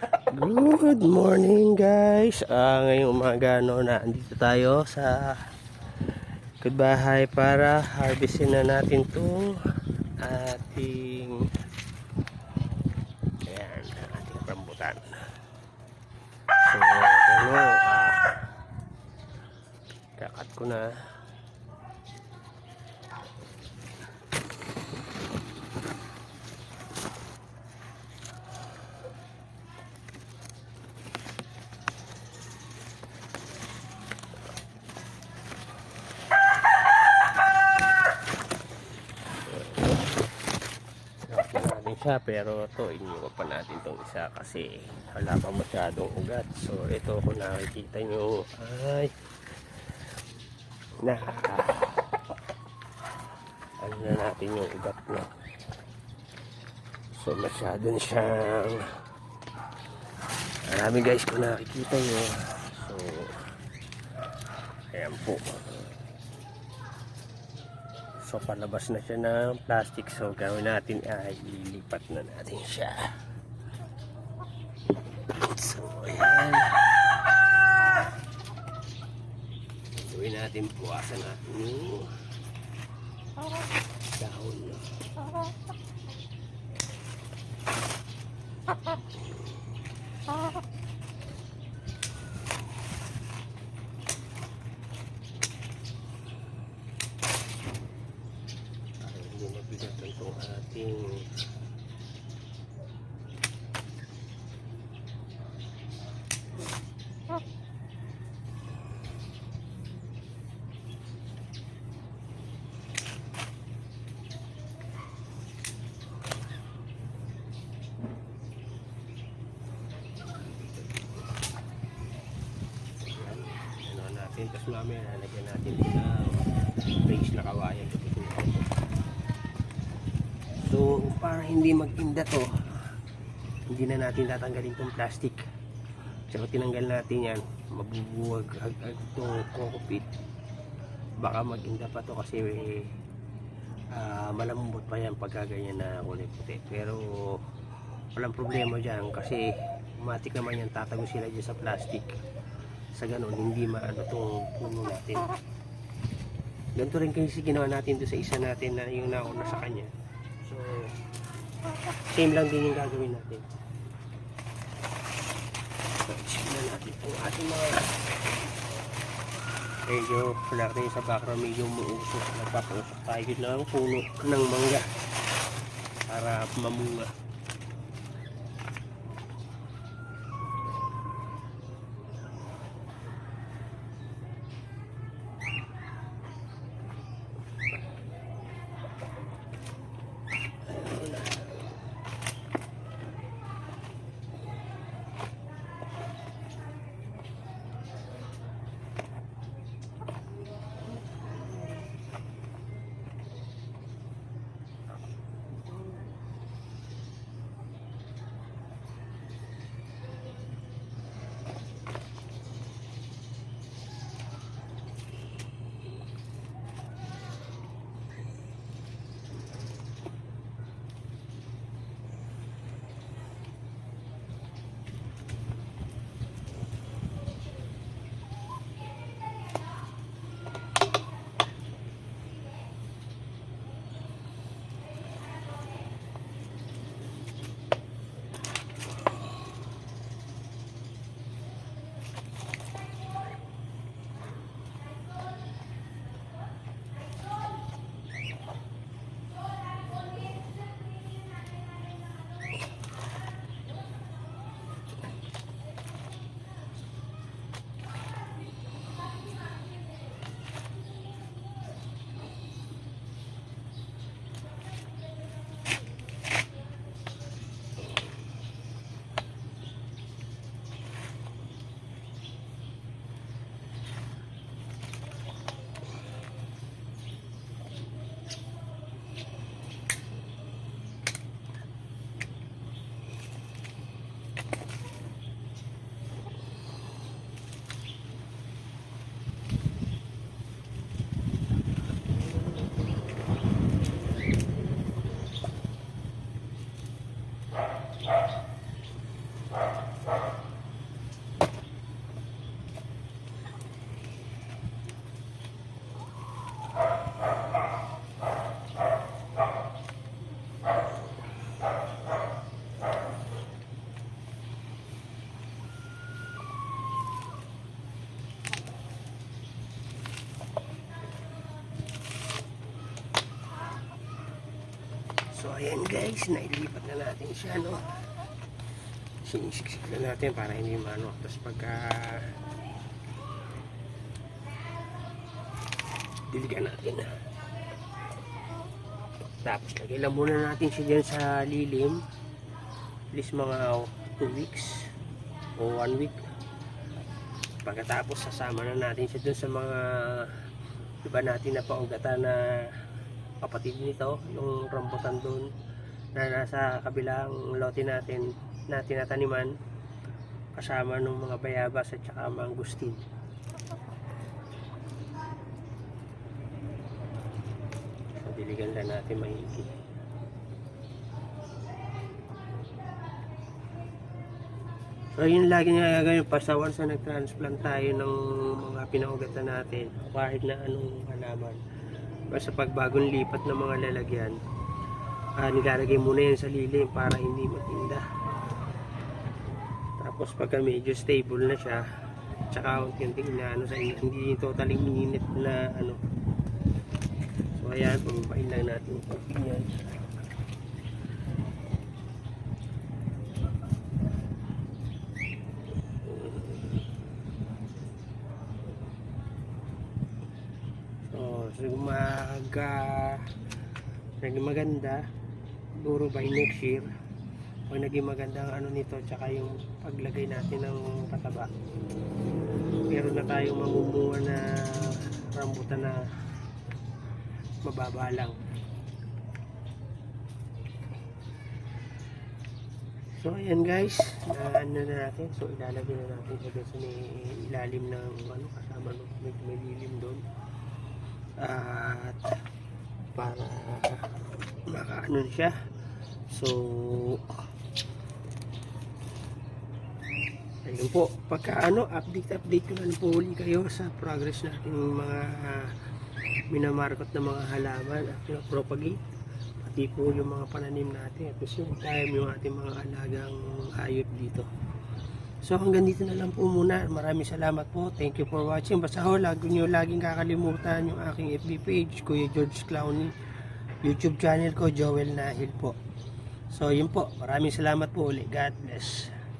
Good morning guys. Ah, ngayong umaga no, na andito tayo sa Goodbahay para harvestin na natin tong ating ayan, ating rambutan. So, ano, ah, kakat ko na. Siya pero to iniwan pa natin tong isa kasi wala pa masyadong ugat. So ito kung nakikita nyo ay na ano na natin yung ugat na. So masyado na siyang marami guys kung nakikita nyo. So ayan po. So palabas na siya ng plastic. So gawin natin ay ilipat na natin siya. So ayan. Gawin natin buwasan natin yung dahon. Para hindi mabigat ano natin tapos mamaya lalagyan natin ng base na kawayan para hindi magtinda to hindi na natin tatanggalin tong plastic. So tinanggal natin yan mabubuwag itong kokopit baka magtinda pa to kasi ah, malambot pa yan pagka ganyan na kulay puti. Pero walang problema dyan kasi matik naman yan tatago sila dyan sa plastic. Sa ganun hindi maano tong puno natin. Ganito rin kasi ginawa natin doon sa isa natin na yung nauna sa kanya same lang din yung gagawin natin. So check na natin itong ating mga medyo wala tayo sa background medyo umuusok nagpapausok tayo ng puno ng mangga para mamunga So ayan guys, nailipat na natin siya no. Sinisiksik na natin para hindi mano. Tapos pagka diligan natin. Tapos lagay lang muna natin siya dyan sa lilim. At least mga 2 weeks o 1 week. Pagkatapos sasama na natin siya dun sa mga iba natin na paugatan na kapatid nito, yung rambutan doon na nasa kabilang lote natin na tinataniman kasama ng mga bayabas at saka mangustin. So, diligan lang natin maigi. So yun lagi nga gagawin pasawan sa nag-transplant tayo ng mga pinaugatan natin kahit na anong halaman. Basta pag bagong lipat ng mga lalagyan, ah, nilalagay muna yan sa lilim para hindi matinda. Tapos pagka medyo stable na siya, tsaka unti-unti na ano sa hindi totally minute na ano. So ayan, pababain lang natin yung pagping yan. So, so mag uh, naging maganda siguro by next year pag naging maganda ang ano nito tsaka yung paglagay natin ng pataba. Meron na tayong mamumuha na rambutan na mababa lang. So ayan guys. Na ano na natin. So ilalagay na natin siya doon sa may ilalim ng ano kasama no, may, may lilim doon. At para makaano na siya. So ayun po pagka ano update update ko lang po uli kayo sa progress natin ng mga uh, minamarkot na mga halaman at propagate pati po yung mga pananim natin at the same time yung ating mga alagang hayop dito So hanggang dito na lang po muna. Maraming salamat po. Thank you for watching. Basta ho, lagi nyo laging kakalimutan yung aking FB page, Kuya George Clowney. YouTube channel ko, Joel Nahil po. So yun po. Maraming salamat po ulit. God bless.